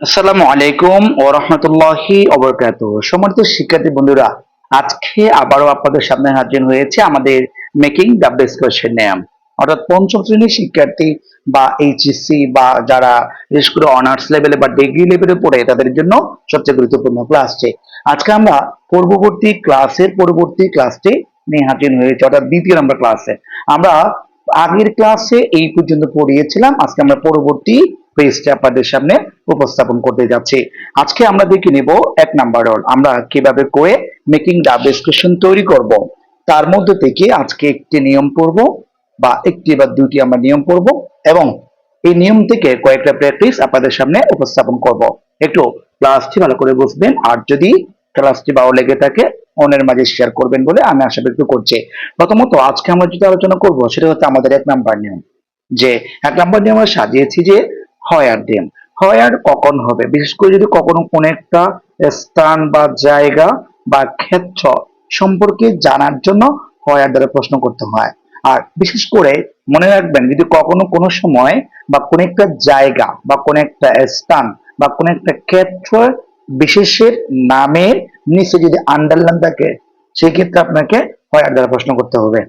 আসসালামু আলাইকুম ও রহমতুল্লাহি অবরকাত সম্মানিত শিক্ষার্থী বন্ধুরা, আজকে আবারও আপনাদের সামনে হাজির হয়েছে আমাদের making the best question name অর্থাৎ পঞ্চম শ্রেণির শিক্ষার্থী বা এইচএসসি বা যারা বিশেষ করে অনার্স লেভেলে বা ডিগ্রি লেভেলে পড়ে, তাদের জন্য সবচেয়ে গুরুত্বপূর্ণ ক্লাসটি আজকে আমরা পূর্ববর্তী ক্লাসের পরবর্তী ক্লাসটি নিয়ে হাজির হয়েছে, অর্থাৎ দ্বিতীয় নম্বর ক্লাসে। আমরা আগের ক্লাসে এই পর্যন্ত পড়িয়েছিলাম, আজকে আমরা পরবর্তী পেজটা আপনাদের সামনে উপস্থাপন করতে যাচ্ছি। আজকে আমরা দেখে নিব এক নাম্বার রোল। আমরা কীভাবে করে মেকিং দা ডিসকাশন তৈরি করব। তার মধ্যে থেকে আজকে একটি নিয়ম পড়ব বা একটি বা দুটি আমরা নিয়ম পড়ব এবং এই নিয়ম থেকে কয়েকটা প্র্যাকটিস আপনাদের সামনে উপস্থাপন করব। একটু ক্লাসটি ভালো করে বুঝবেন আর যদি ক্লাসটি ভালো লেগে থাকে, অন্যের মাঝে শেয়ার করবেন বলে আমি আশা ব্যক্ত করছি। প্রথমত আজকে আমরা যেটা আলোচনা করব, সেটা হচ্ছে আমাদের এক নাম্বার নিয়ম। যে এক নাম্বার নিয়ম আমরা সাজিয়েছি যে হয়ার ডিম হয়ার কখন হবে? বিশেষ করে যদি কখনো কোন একটা স্থান বা জায়গা বা ক্ষেত্র সম্পর্কে জানার জন্য হয়ার দ্বারা প্রশ্ন করতে হয়। আর বিশেষ করে মনে রাখবেন, যদি কখনো কোনো সময় বা কোন একটা জায়গা বা কোন একটা স্থান বা কোন একটা ক্ষেত্র বিশেষের নামের নিচে যদি আন্ডারলাইন থাকে, সেক্ষেত্রে আপনাকে হয়ার দ্বারা প্রশ্ন করতে হবে।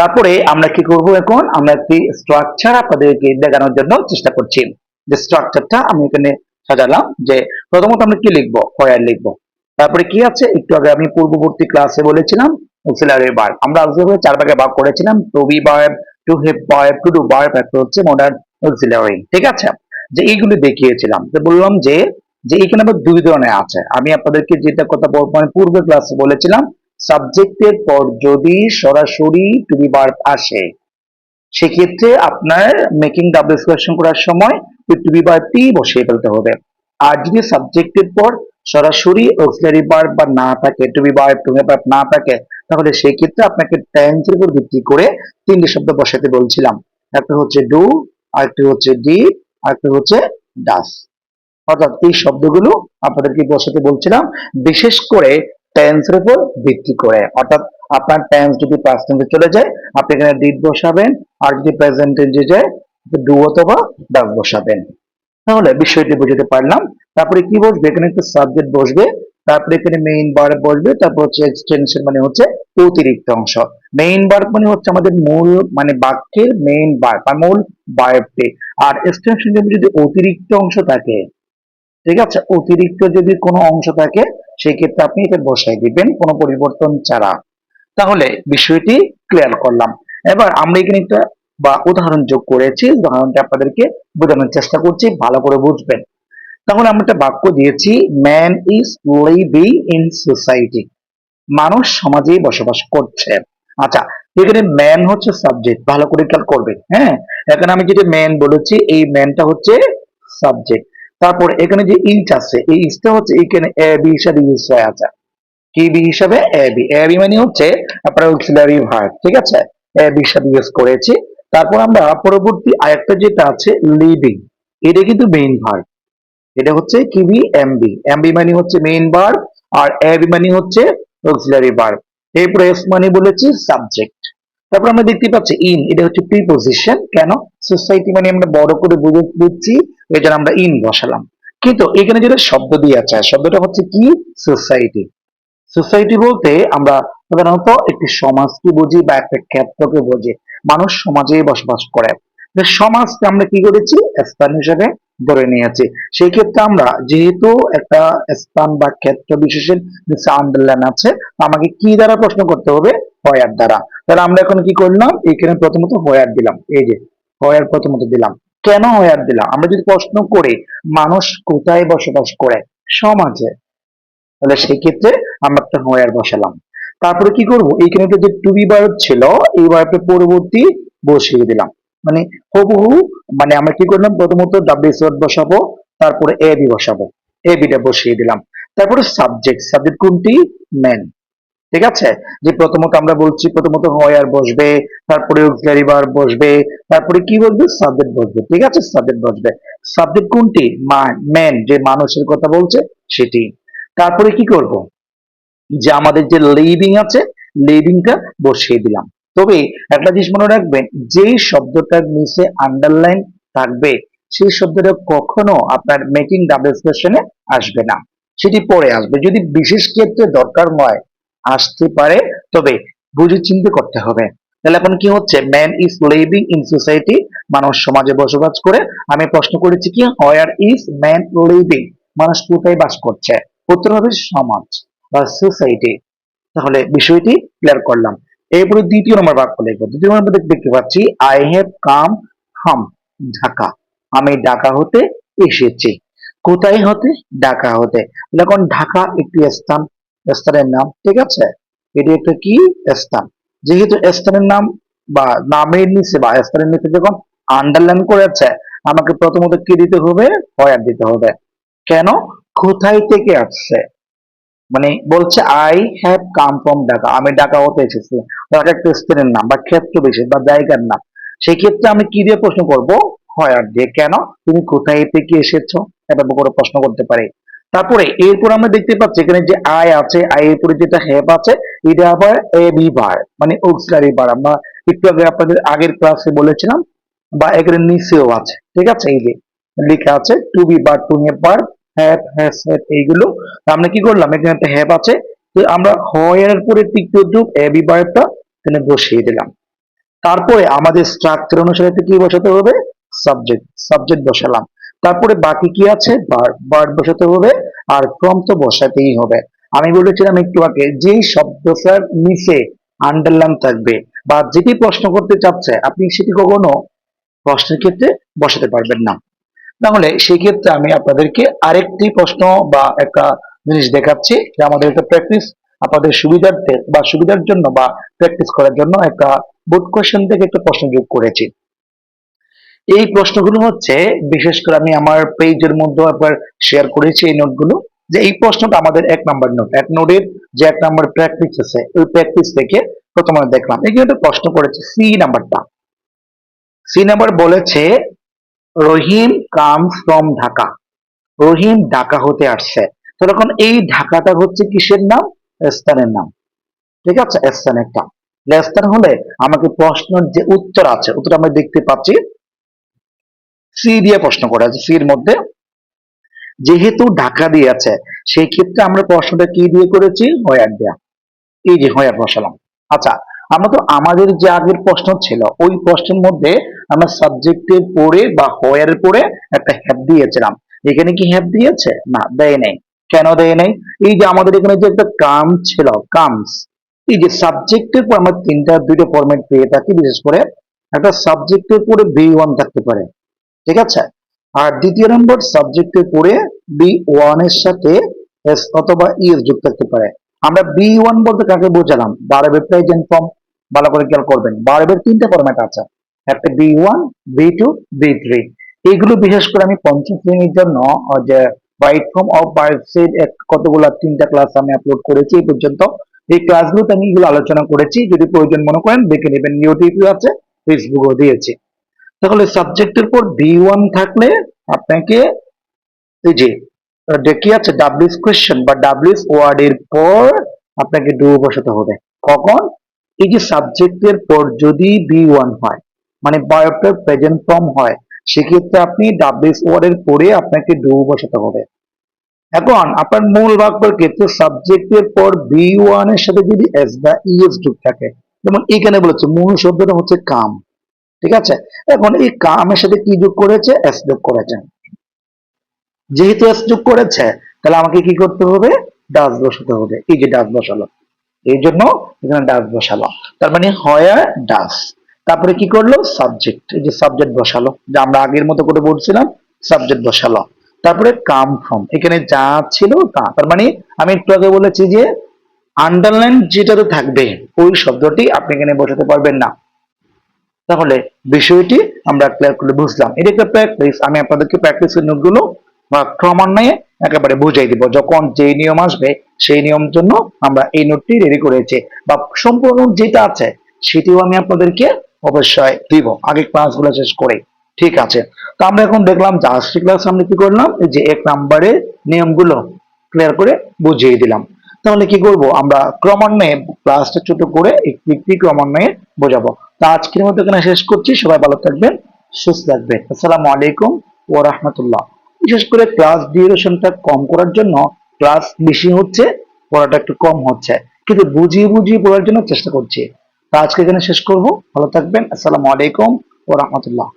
তারপরে আমরা কি করব এখন? আমরা একটি স্ট্রাকচার আপনাদেরকে দেখানোর জন্য চেষ্টা করছি। যে স্ট্রাকচারটা আমি এখানে সাজালাম, যে প্রথমত আমরা কি লিখব? হোয়ার লিখব। তারপরে কি আছে? একটু আগে আমি পূর্ববর্তী ক্লাসে বলেছিলাম করেছিলাম একটা হচ্ছে ঠিক আছে? যে এইগুলো দেখিয়েছিলাম তো বললাম যে যে এখানে আবার দুই ধরনের আছে। আমি আপনাদেরকে যেটা কথা মানে পূর্বে ক্লাসে বলেছিলাম সাবজেক্টের পর যদি সরাসরি টু বি ভার্ব আসে, সেক্ষেত্রে আপনার মেকিং ডাবল এক্সপ্রেশন করার সময় ওই টু বি ভার্বটি বসিয়ে ফেলতে হবে। আর যদি সাবজেক্টের পর সরাসরি অক্সিলারি ভার্ব বা না থাকে to be verb to be verb না থাকে, তাহলে সেই ক্ষেত্রে আপনাকে টেন্সের উপর ভিত্তি করে তিনটে শব্দ বসাতে বলছিলাম। একটা হচ্ছে ডু আরেকটি হচ্ছে ডি আরেকটি হচ্ছে ডাস অর্থাৎ এই শব্দগুলো আপনাদেরকে বসাতে বলছিলাম। বিশেষ করে টেন্সের উপর ভিত্তি করে। অর্থাৎ আপনার টেন্স যদি পাস্ট টেন্সে চলে যায়, আপনি এখানে ডিড বসাবেন, আর যদি প্রেজেন্ট টেন্সে যায় ডু অথবা ডাস বসাবেন। তাহলে বিষয়টি বুঝতে পারলাম। তারপরে কি বসবে? এখানে একটা সাবজেক্ট বসবে, তারপরে এখানে মেইন ভার্ব বসবে, তারপর হচ্ছে এক্সটেনশন মানে হচ্ছে অতিরিক্ত অংশ। মেইন ভার্ব মানে হচ্ছে আমাদের মূল মানে বাক্যের মেইন ভার্ব বা মূল ভার্বটি আর এক্সটেনশন যদি অতিরিক্ত অংশ থাকে ঠিক আছে? অতিরিক্ত যদি কোনো অংশ থাকে সেই ক্ষেত্রে আপনি এটা বসাই দিবেন, কোনো পরিবর্তন ছাড়া। তাহলে বিষয়টি ক্লিয়ার করলাম। এবার আমরা এখানে একটা, বা উদাহরণ যোগ করেছি, উদাহরণটা আপনাদেরকে বোঝানোর চেষ্টা করছি, ভালো করে বুঝবেন। তাহলে আমরা একটা বাক্য দিয়েছি man is living in society মানুষ সমাজেই বসবাস করছে। আচ্ছা এখানে ম্যান হচ্ছে সাবজেক্ট ভালো করে খেয়াল করবেন হ্যাঁ? এখানে আমি যেটা ম্যান বলেছি, এই ম্যানটা হচ্ছে সাবজেক্ট তারপর এখানে যে ইচ আছে, এই ইচটা হচ্ছে এখানে এ, বি হিসাবে ইউজ হয়ে আছে কি বি হিসাবে? এ, বি। এ, বি মানে হচ্ছে আপনার অক্সিলারি ভার্ব ঠিক আছে? এ, বি হিসাবে ইউজ করেছি। তারপর আমরা পরবর্তী আরেকটা যেটা আছে লিভিং এটা কিন্তু মেইন ভার্ব এটা হচ্ছে কি V? M V M V মানে হচ্ছে মেইন ভার্ব আর এ, বি মানে হচ্ছে অক্সিলারি ভার্ব এরপরে এস মানে বলেছি সাবজেক্ট তারপর আমরা দেখতে পাচ্ছি ইন এটা হচ্ছে প্রিপোজিশন কেন? সোসাইটি মানে আমরা বড় করে বুঝে বুঝছি জন্য আমরা ইন বসালাম। কিন্তু এখানে যেটা শব্দ দিয়ে আছে শব্দটা হচ্ছে কি? সোসাইটি সোসাইটি বলতে আমরা সাধারণত একটি সমাজকে বুঝি বা একটা ক্ষেত্রকে বুঝি। মানুষ সমাজে বসবাস করে। সমাজকে আমরা কি করেছি? স্থান হিসেবে ধরে নিয়েছি। সেই ক্ষেত্রে আমরা যেহেতু একটা স্থান বা ক্ষেত্র বিশেষের নিচে আন্ডারলাইন আছে আমাকে কি দ্বারা প্রশ্ন করতে হবে? হয়ার দ্বারা। তাহলে আমরা এখন কি করলাম? এখানে প্রথমত হয়ার দিলাম। এই যে, হয়ার প্রথমত দিলাম। কেন হয়ার দিলাম? আমরা যদি প্রশ্ন করি, মানুষ কোথায় বসবাস করে? সমাজে। তাহলে সেই ক্ষেত্রে আমরা একটা হয়ার বসালাম। তারপরে কি করব? এইখানে যে টু বি ভার্ব ছিল, এই ভার্বের পরবর্তী বসিয়ে দিলাম। মানে হুবহু মানে আমরা কি করলাম? প্রথমত ডাব্লিউ ওয়ার্ড বসাবো, তারপরে এ বি বসাবো। এ বিটা বসিয়ে দিলাম। তারপরে সাবজেক্ট সাবজেক্ট কোনটি? ম্যান ঠিক আছে? যে প্রথমত আমরা বলছি, প্রথমত হয়ার বসবে, তারপরে অক্সিলারি বসবে, তারপরে কি বলবে সাবজেক্ট বসবে। ঠিক আছে? সাবজেক্ট বসবে। সাবজেক্ট কোনটি? ম্যান যে মানুষের কথা বলছে, সেটি। তারপরে কি করব? যে আমাদের যে লিভিং আছে লিভিংটা বসিয়ে দিলাম। তবে একটা জিনিস মনে রাখবেন যে শব্দটার নিচে আন্ডারলাইন থাকবে, সেই শব্দটা কখনো আপনার মেকিং ডাবল এক্সপ্রেশনে আসবে না। সেটি পরে আসবে। যদি বিশেষ ক্ষেত্রে দরকার হয়, আসতে পারে, তবে বুঝে চিন্তে করতে হবে। তাহলে এখন কি হচ্ছে? Man is living in society মানুষ সমাজে বসবাস করে। আমি প্রশ্ন করেছি কি হোয়ার ইজ ম্যান লিভিং মানুষ কোথায় বাস করছে? উত্তর হবে সমাজ বা সোসাইটি তাহলে বিষয়টি ক্লিয়ার করলাম। এরপরে দ্বিতীয় নম্বর বাক্য লিখব। দ্বিতীয় নম্বর দেখতে পাচ্ছি I have come from Dhaka আমি ঢাকা হতে এসেছি। কোথায় হতে? ঢাকা হতে। এখন ঢাকা একটি স্থান, স্থানের নাম, ঠিক আছে? এটি একটা কি? স্থান। যেহেতু স্থানের নাম বা নামের নিচে বা স্থানের নিচে যখন আন্ডারলাইন করেছে, আমাকে প্রথমত কি দিতে হবে? হয়ার দিতে হবে। কেন? কোথায় থেকে আসছে? মানে বলছে I have come from Dhaka আমি ঢাকা হতে এসেছি। ঢাকা একটা স্থানের নাম বা ক্ষেত্র বিশেষ বা জায়গার নাম। সেই ক্ষেত্রে আমি কি দিয়ে প্রশ্ন করব? হয়ার দিয়ে কেন? তুমি কোথায় থেকে এসেছ? এভাবে করে প্রশ্ন করতে পারি। তারপরে এরপর আমরা দেখতে পাচ্ছি এখানে যে আই আছে আই এর পরে যেটা হ্যাভ আছে, এটা আবার এ বি বার মানে অক্সিলারি বার আমরা একটু আগে আপনাদের আগের ক্লাসে বলেছিলাম, বা এখানে নিচেও আছে। ঠিক আছে? এই যে লেখা আছে টু বি বার টু হ্যাভ বার হ্যাভ হ্যাজ এইগুলো। আমরা কি করলাম? এখানে একটা হ্যাভ আছে। তো আমরা হয়ের পরে তৃতীয় যুগ এ বি বারটা এখানে বসিয়ে দিলাম। তারপরে আমাদের স্ট্রাকচার অনুসারে কি বসাতে হবে? সাবজেক্ট সাবজেক্ট বসালাম। তারপরে বাকি কি আছে? ভার্ব বসাতে হবে। আর ক্রম তো বসাতেই হবে। আমি বলেছিলাম একটু আগে যে শব্দটার নিচে আন্ডারলাইন থাকবে বা যেটি প্রশ্ন করতে চাচ্ছে, আপনি সেটি কখনো প্রশ্নের ক্ষেত্রে বসাতে পারবেন না। তাহলে সেই ক্ষেত্রে আমি আপনাদেরকে আরেকটি প্রশ্ন বা একটা জিনিস দেখাচ্ছি যে আমাদের একটা প্র্যাকটিস আপনাদের সুবিধার্থে বা সুবিধার জন্য বা প্র্যাকটিস করার জন্য একটা বোর্ড কোয়েশ্চেন থেকে একটা প্রশ্ন যোগ করেছি। এই প্রশ্নগুলো হচ্ছে, বিশেষ করে আমি আমার পেজের মধ্যে একবার শেয়ার করেছি এই নোটগুলো যে এই প্রশ্নটা আমাদের এক নাম্বার নোট এক নোটের যে এক নাম্বার প্র্যাকটিস আছে, ওই প্র্যাকটিস থেকে প্রথমে দেখলাম। এখানে একটা প্রশ্ন করেছে সি নাম্বারটা সি নাম্বার বলেছে রহিম কাম ফ্রম ঢাকা। রহিম ঢাকা হতে আসছে। তো তখন এই ঢাকাটা হচ্ছে কিসের নাম? স্থানের নাম। ঠিক আছে? স্থানের নাম। স্থান হলে আমাকে প্রশ্নের যে উত্তর আছে, উত্তর আমরা দেখতে পাচ্ছি। সি দিয়ে প্রশ্ন করা আছে। সির মধ্যে যেহেতু ঢাকা দিয়ে আছে সেই ক্ষেত্রে আমরা প্রশ্নটা কি দিয়ে করেছি? হয়ার দেয়া। এই যে হয়ার বসালাম। আচ্ছা আমরা তো আমাদের যে আগের প্রশ্ন ছিল, ওই প্রশ্নের মধ্যে আমরা সাবজেক্টের পরে বা হয়ারের পরে একটা হ্যাপ দিয়েছিলাম। এখানে কি হ্যাপ দিয়েছে? না, দেয় নাই। কেন দেয় নাই? এই যে আমাদের এখানে যে একটা কাম ছিল কামস এই যে সাবজেক্টের পর আমরা তিনটা, দুইটা ফরম্যাট পেয়ে থাকি, বিশেষ করে একটা সাবজেক্টের পরে বি ওয়ান থাকতে পারে। ঠিক আছে? আর দ্বিতীয় নম্বর সাবজেক্টের পরে বি ওয়ানের সাথে এস অথবা ইএস যুক্ত থাকতে পারে। আমরা বি ওয়ান বলতে কাকে বোঝালাম? বারবের প্রেজেন্ট ফর্ম ভালো করে খেয়াল করবেন। বারবের তিনটা ফরম্যাট আছে। একটা B one B two B three এইগুলো বিশেষ করে আমি পঞ্চম শ্রেণির জন্য যে রাইট ফর্ম অফ বায়োসেড কতগুলো তিনটা ক্লাস আমি আপলোড করেছি এই পর্যন্ত। এই ক্লাসগুলোতে আমি এগুলো আলোচনা করেছি। যদি প্রয়োজন মনে করেন, দেখে নেবেন ইউটিউবে আছে ফেসবুকেও দিয়েছি। তাহলে সাবজেক্টের পর বি ওয়ান থাকলে আপনাকে, এই যে কি আছে ডাব্লিউস কোয়েশ্চেন বা ডাব্লিউস ওয়ার্ড এর পর আপনাকে ডু বসাতে হবে। কখন? এই যে সাবজেক্টের পর যদি বি ওয়ান হয় মানে বায়োটার প্রেজেন্ট ফর্ম হয়, সেক্ষেত্রে আপনি ডাব্লিউস ওয়ার্ড এর পরে আপনাকে ডু বসাতে হবে। এখন আপনার মূল বাক্যের ক্ষেত্রে সাবজেক্টের পর বি ওয়ানের সাথে যদি এস বা ইএস যোগ থাকে, যেমন এখানে বলেছে, মূল শব্দটা হচ্ছে কাম, ঠিক আছে? এখন এই কামের সাথে কি যোগ করেছে? এস যোগ করেছে। যেহেতু এস যোগ করেছে, তাহলে আমাকে কি করতে হবে? ডাস বসাতে হবে। এই যে ডাস বসালো, এই জন্য এখানে ডাস বসালো। তার মানে হয় ডাস। তারপরে কি করল? সাবজেক্ট এই যে সাবজেক্ট বসালো। যে আমরা আগের মতো করে বলছিলাম সাবজেক্ট বসালো। তারপরে কাম ফ্রম এখানে যা ছিল তা। তার মানে আমি একটু আগে বলেছি যে আন্ডারলাইন যেটাতে থাকবে, ওই শব্দটি আপনি এখানে বসাতে পারবেন না। তাহলে বিষয়টি আমরা ক্লিয়ার করে বুঝলাম। এটা একটা প্র্যাকটিস আমি আপনাদেরকে প্র্যাকটিসের নোটগুলো বা ক্রমান্বয়ে একেবারে বুঝাই দিব। যখন যে নিয়ম আসবে, সেই নিয়ম জন্য আমরা এই নোটটি রেডি করেছি। বা সম্পূর্ণ যেটা আছে, সেটিও আমি আপনাদেরকে অবশ্যই দিব। আগে ক্লাসগুলো শেষ করে। ঠিক আছে। তো আমরা এখন দেখলাম জাহাজটি ক্লাস আমরা কি করলাম? যে এক নাম্বারে নিয়মগুলো ক্লিয়ার করে বুঝিয়ে দিলাম। তাহলে কি করব? আমরা ক্রমান্বয়ে ক্লাসটা ছোট করে একটু একটি ক্রমান্বয়ে বোঝাবো। তা আজকের মতো এখানে শেষ করছি। সবাই ভালো থাকবেন, সুস্থ থাকবেন। আসসালামু আলাইকুম ও রাহমাতুল্লাহ। বিশেষ করে ক্লাস ডিউরেশনটা কম করার জন্য ক্লাস বেশি হচ্ছে, পড়াটা একটু কম হচ্ছে। কিন্তু বুঝিয়ে বুঝিয়ে পড়ার জন্য চেষ্টা করছি। তা আজকে এখানে শেষ করব। ভালো থাকবেন। আসসালামু আলাইকুম ও রহমতুল্লাহ।